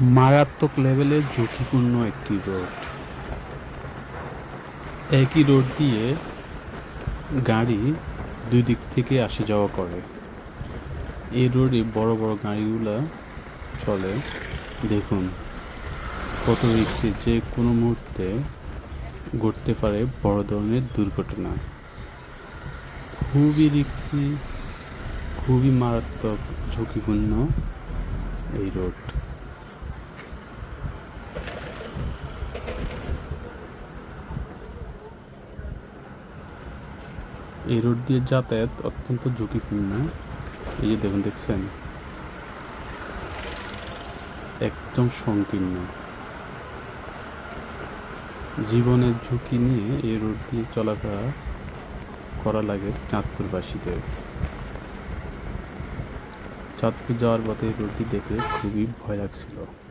মারাত্মক লেভেলের ঝুঁকিপূর্ণ একটি রোড। একই রোড দিয়ে গাড়ি দুই দিক থেকে আসা যাওয়া করে। এই রোডে বড় বড় গাড়িগুলো চলে। দেখুন কত রিক্সে যে কোনো মুহূর্তে ঘটতে পারে বড় ধরনের দুর্ঘটনা। খুবই রিক্সি, খুবই মারাত্মক, ঝুঁকিপূর্ণ এই রোড। এই রোড দিয়ে যাতায়াত অত্যন্ত ঝুঁকিপূর্ণ। এই যে দেখুন, দেখছেন? একদম সংকীর্ণ। জীবনের ঝুঁকি নিয়ে এই রোড দিয়ে চলাফেরা করা লাগে চাঁদপুরবাসীদের। চাঁদপুর যাওয়ার পথে এই রোডটি দেখে খুবই ভয় লাগছিল।